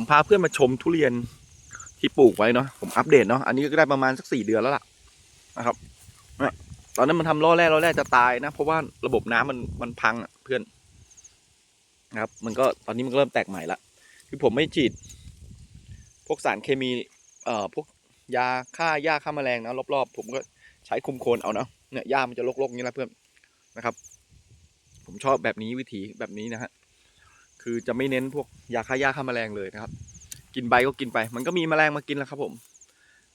ผมพาเพื่อนมาชมทุเรียนที่ปลูกไว้เนาะผมอัปเดตเนาะอันนี้ก็ได้ประมาณสักสี่เดือนแล้วล่ะนะครับตอนนั้นมันทำล้อแรกล้อแรกจะตายนะ เพราะว่าระบบน้ำมันมันพังอะเพื่อนนะครับ มันก็ตอนนี้มันก็เริ่มแตกใหม่ละคือผมไม่ฉีด พวกสารเคมี เอ่อพวกยาฆ่าหญ้าฆ่าแมลงนะรอบๆผมก็ใช้คุมโคนเอาเนาะเนี่ยหญ้ามันจะรกๆนี้แหละเพื่อนนะครับ ผมชอบแบบนี้วิธีแบบนี้นะฮะ คือจะไม่เน้นพวกยาฆ่าหญ้าฆ่าแมลงเลยนะครับ กินใบก็กินไป มันก็มีแมลงมากินแล้วครับผม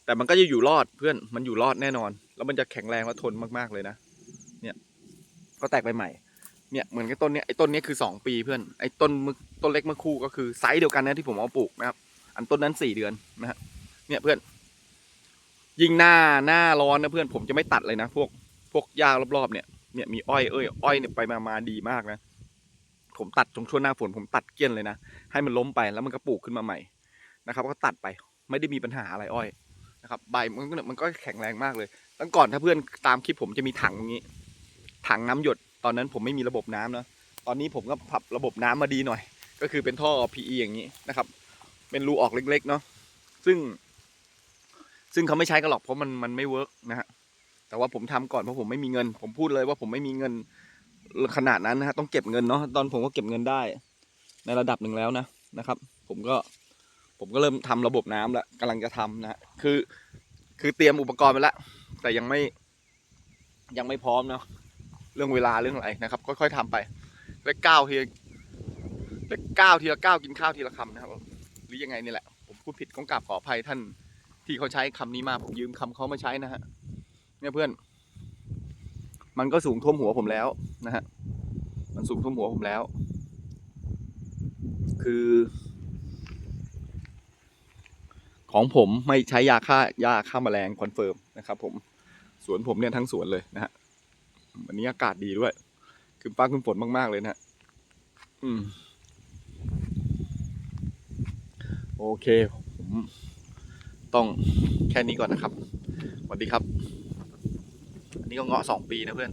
แต่มันก็จะอยู่รอดเพื่อนมันอยู่รอดแน่นอน แล้วมันจะแข็งแรงและทนมากๆเลยนะเนี่ยก็แตกไปใหม่เนี่ยเหมือนกับต้นเนี้ยไอ้ต้นเนี้ยคือสองปีเพื่อนไอ้ต้นมึกต้นเล็กเมื่อคู่ก็คือไซส์เดียวกันนะที่ผมเอาปลูกนะครับ อันต้นนั้นสี่เดือนนะฮะเนี่ยเพื่อน ยิ่งหน้าหน้าร้อนนะเพื่อนผมจะไม่ตัดเลยนะ พวกพวกหญ้ารอบๆเนี่ยเนี่ยมีอ้อยเอ้ยอ้อยเนี่ยไปมามาดีมากนะ ผมตัดตรงช่วงหน้าฝนผมตัดเกลี้ยนเลยนะให้มันล้มไปแล้วมันก็ปลูกขึ้นมาใหม่นะครับก็ตัดไปไม่ได้มีปัญหาอะไรอ้อยนะครับใบมันก็มันก็แข็งแรงมากเลยตั้งก่อนถ้าเพื่อนตามคลิปผมจะมีถังอย่างนี้ ถังน้ำหยดตอนนั้นผมไม่มีระบบน้ำเนาะตอนนี้ผมก็ปรับระบบน้ำมาดีหน่อย ก็คือเป็นท่อ PE อย่างนี้นะครับ เป็นรูออกเล็กๆเนาะซึ่ง ซึ่งเขาไม่ใช้กันหรอกเพราะมันมันไม่เวิร์กนะฮะแต่ว่าผมทำก่อนเพราะผมไม่มีเงิน ผมพูดเลยว่าผมไม่มีเงิน ขนาดนั้นนะฮะต้องเก็บเงินเนาะตอนผมก็เก็บเงินได้ ในระดับหนึ่งแล้วนะนะครับ ผมก็ผมก็เริ่มทำระบบน้ำแล้วกำลังจะทำนะคือ คือเตรียมอุปกรณ์ไปแล้วแต่ยังไม่ยังไม่พร้อมเนาะเรื่องเวลาเรื่องอะไรนะครับ ค่อยๆทำไปเล็กก้าวทีเล็กก้าวทีละก้าวกินข้าวทีละคำนะครับหรือยังไงนี่แหละ ผมพูดผิดต้องกราบขออภัยท่านที่เขาใช้คำนี้มาผมยืมคำเขามาใช้นะฮะเนี่ยเพื่อน มันก็สูงท่วมหัวผมแล้วนะฮะมันสูงท่วมหัวผมแล้ว คือ ของผมไม่ใช้ยาฆ่ายาฆ่าแมลงคอนเฟิร์มนะครับ ผมสวนผมเนี่ยทั้งสวนเลยนะฮะวันนี้อากาศดีด้วย คือฟ้าคือฝนมาก ๆ เลยนะฮะอืมโอเค ผม ต้องแค่นี้ก่อนนะครับสวัสดีครับ นี้ก็เงาะสองปีนะเพื่อน